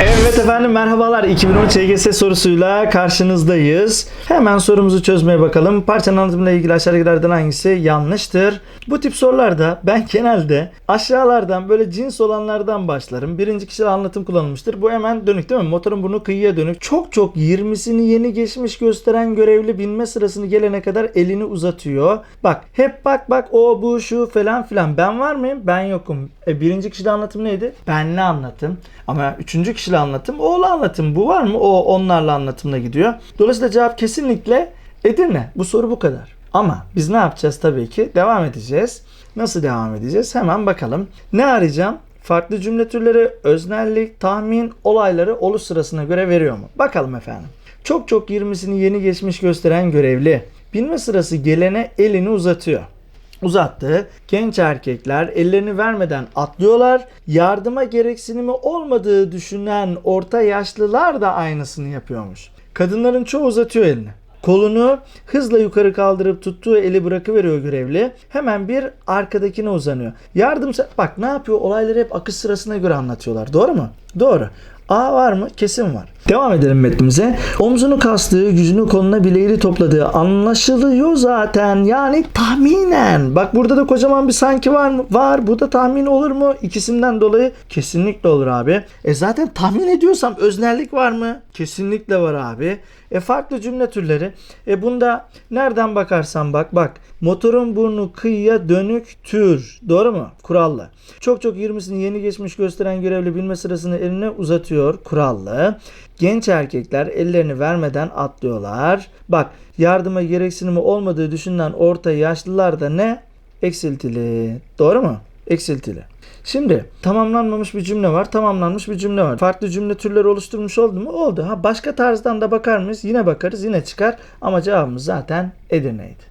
Evet efendim merhabalar. 2013 YGS sorusuyla karşınızdayız. Hemen sorumuzu çözmeye bakalım. Parçanın anlatımıyla ilgili aşağıdakilerden hangisi yanlıştır? Bu tip sorularda ben genelde aşağılardan böyle cins olanlardan başlarım. Birinci kişi anlatım kullanılmıştır. Bu hemen dönük değil mi? Motorun burnu kıyıya dönük. Çok çok 20'sini yeni geçmiş gösteren görevli binme sırasını gelene kadar elini uzatıyor. Bak hep bak bak o bu şu falan filan. Ben var mıyım? Ben yokum. E, birinci kişide anlatım neydi? Benle anlatım. Ama üçüncü kişiyle anlatım oğlu anlatım. Bu var mı? O onlarla anlatımla gidiyor. Dolayısıyla cevap kesinlikle Edirne. Bu soru bu kadar. Ama biz ne yapacağız tabii ki? Devam edeceğiz. Nasıl devam edeceğiz? Hemen bakalım. Ne arayacağım? Farklı cümle türleri, öznellik, tahmin, olayları oluş sırasına göre veriyor mu? Bakalım efendim. Çok çok 20'sini yeni geçmiş gösteren görevli. Binme sırası gelene elini uzatıyor uzattı. Genç erkekler ellerini vermeden atlıyorlar. Yardıma gereksinimi olmadığı düşünen orta yaşlılar da aynısını yapıyormuş. Kadınların çoğu uzatıyor elini. Kolunu hızla yukarı kaldırıp tuttuğu eli bırakıveriyor görevli. Hemen bir arkadakine uzanıyor. Yardım bak ne yapıyor? Olayları hep akış sırasına göre anlatıyorlar. Doğru mu? Doğru. A var mı? Kesin var. Devam edelim metnimize. Omzunu kastığı, gücünü koluna bileğini topladığı anlaşılıyor zaten. Yani tahminen. Bak burada da kocaman bir sanki var mı? Var. Bu da tahmin olur mu? İkisinden dolayı kesinlikle olur abi. E zaten tahmin ediyorsam öznellik var mı? Kesinlikle var abi. E farklı cümle türleri. E bunda nereden bakarsan bak bak. Motorun burnu kıyıya dönük tür. Doğru mu? Kurallı. Çok çok 20'sini yeni geçmiş gösteren görevli bilme sırasını eline uzatıyor. Kurallı. Genç erkekler ellerini vermeden atlıyorlar. Bak yardıma gereksinimi olmadığı düşünülen orta yaşlılar da ne? Eksiltili. Doğru mu? Eksiltili. Şimdi tamamlanmamış bir cümle var, tamamlanmış bir cümle var. Farklı cümle türleri oluşturmuş oldu mu? Oldu. Ha başka tarzdan da bakar mıyız? Yine bakarız, yine çıkar. Ama cevabımız zaten Edirne'ydi.